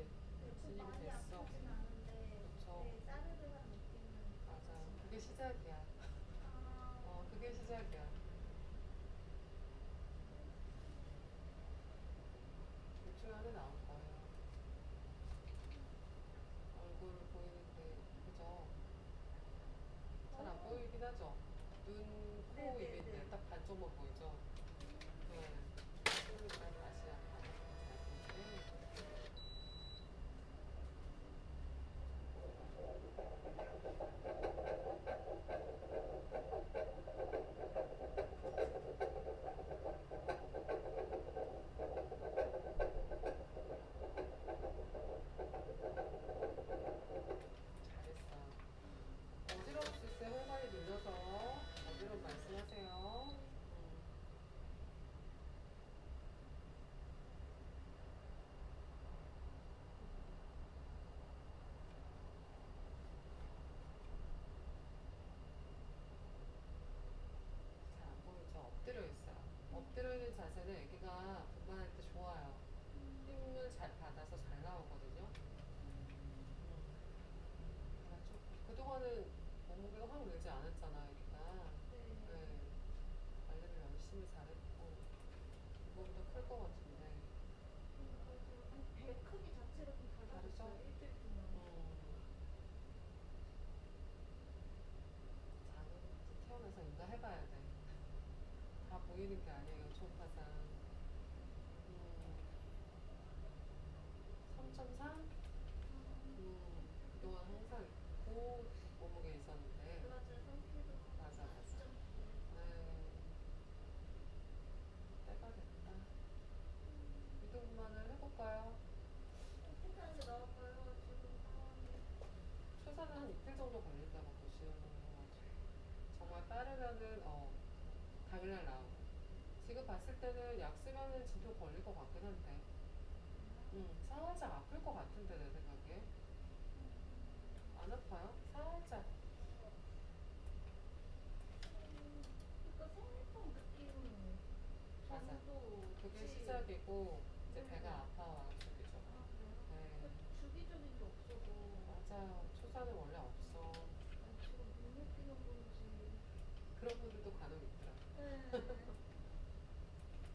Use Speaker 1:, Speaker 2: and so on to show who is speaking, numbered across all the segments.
Speaker 1: 이제 진입이 됐어. 그쵸. 맞아. 그게 시작이야.
Speaker 2: 아,
Speaker 1: 어, 그게 시작이야. 둘 중에 하나 나올 거예요. 얼굴 보이는데, 그죠? 잘 안 보이긴 하죠? 눈, 코,
Speaker 2: 네, 네,
Speaker 1: 입인데
Speaker 2: 네.
Speaker 1: 딱 반쪽만 보이죠? 네. 그러니까 다시 한번 잘 보세요. 잘했어. 어지러울 수 있어요. 혈관이 눌려서. 어지러움 말씀하세요. 음. 잘 안 보이죠? 엎드려 있어요. 엎드려 자세는 애기가 분만할 때 좋아요. 힘을 잘 받아서 잘 나오거든요. 음. 아, 좀 그동안은 몸무게가 확 늘지 않았잖아, 애기가.
Speaker 2: 네.
Speaker 1: 네. 관리를 열심히 잘했고, 이거보다 클것 같은데.
Speaker 2: 배 크기 자체가 좀.
Speaker 1: 다르죠?
Speaker 2: 일주일 동안.
Speaker 1: 음. 장은 이제 태어나서 인가해봐야 돼. 다 보이는 게 아니에요, 초음파상. 음. 3.3? 음. 그동안 항상 고 몸무게 있었는데.
Speaker 2: 맞아요. 3kg.
Speaker 1: 맞아, 맞아. 네. 때가 됐다. 이동만을 해볼까요?
Speaker 2: 어떻게 하는 게 나을까요? 지금 상황이.
Speaker 1: 초사는 한 이틀 정도 걸린다고 보시는 거죠. 정말 빠르면은, 어, 당일날 나오고. 지금 봤을 때는 약 쓰면은 진통 걸릴 것 같긴 한데. 음, 살짝 아플 것 같은데, 내 생각에. 안 아파요? 살짝.
Speaker 2: 그러니까 생리통 느낌
Speaker 1: 맞아.
Speaker 2: 정도.
Speaker 1: 그게 시작이고, 이제
Speaker 2: 네.
Speaker 1: 배가 아파와가지고죠.
Speaker 2: 아, 그래요?
Speaker 1: 네.
Speaker 2: 그러니까 주기적인 게 없어서.
Speaker 1: 맞아요. 초사는 원래 없어.
Speaker 2: 아, 지금 못 느끼는 건지.
Speaker 1: 그런 분들도 간혹 있더라.
Speaker 2: 네.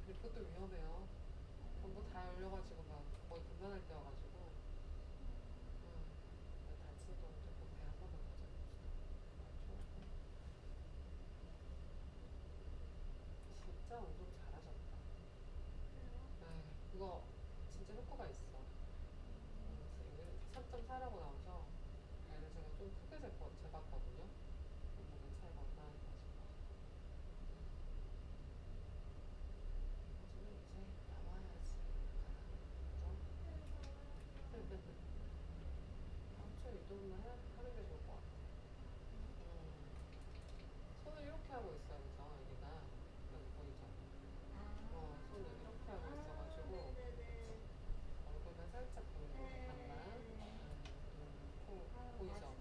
Speaker 1: 근데 그것도 위험해요. 전부 다 열려가지고 막 거의 분만할 때여가지고. 음, 다친 돈 조금 배 한번 넘어져 진짜 운동 잘하셨다. 네, 그거 진짜 효과가 있어. 음, 지금 3.4라고 나오죠? 얘를 제가 좀 크게 재봤, 재봤거든요. 몸무게 차이가 얼마나 나실까. 하지만 이제 나와야지. 그죠? 운동만 해, 하는 게 좋을 것 같아. 음, 손을 이렇게 하고 있어요, 그죠? 여기가. 여기 보이죠? 어, 손을 이렇게 하고 있어가지고.
Speaker 2: 네네네.
Speaker 1: 얼굴만 살짝 보이는 거
Speaker 2: 네.
Speaker 1: 잠깐만. 음, 코
Speaker 2: 아,
Speaker 1: 보이죠?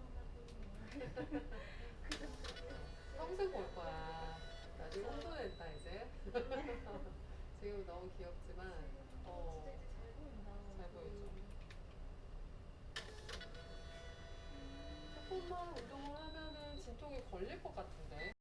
Speaker 1: 평생 볼 거야. 나중에 혼돈했다 이제. 지금 너무 귀엽지만, 어,
Speaker 2: 진짜 이제 잘 보인다.
Speaker 1: 잘 보이죠? 진통이 걸릴 것 같은데.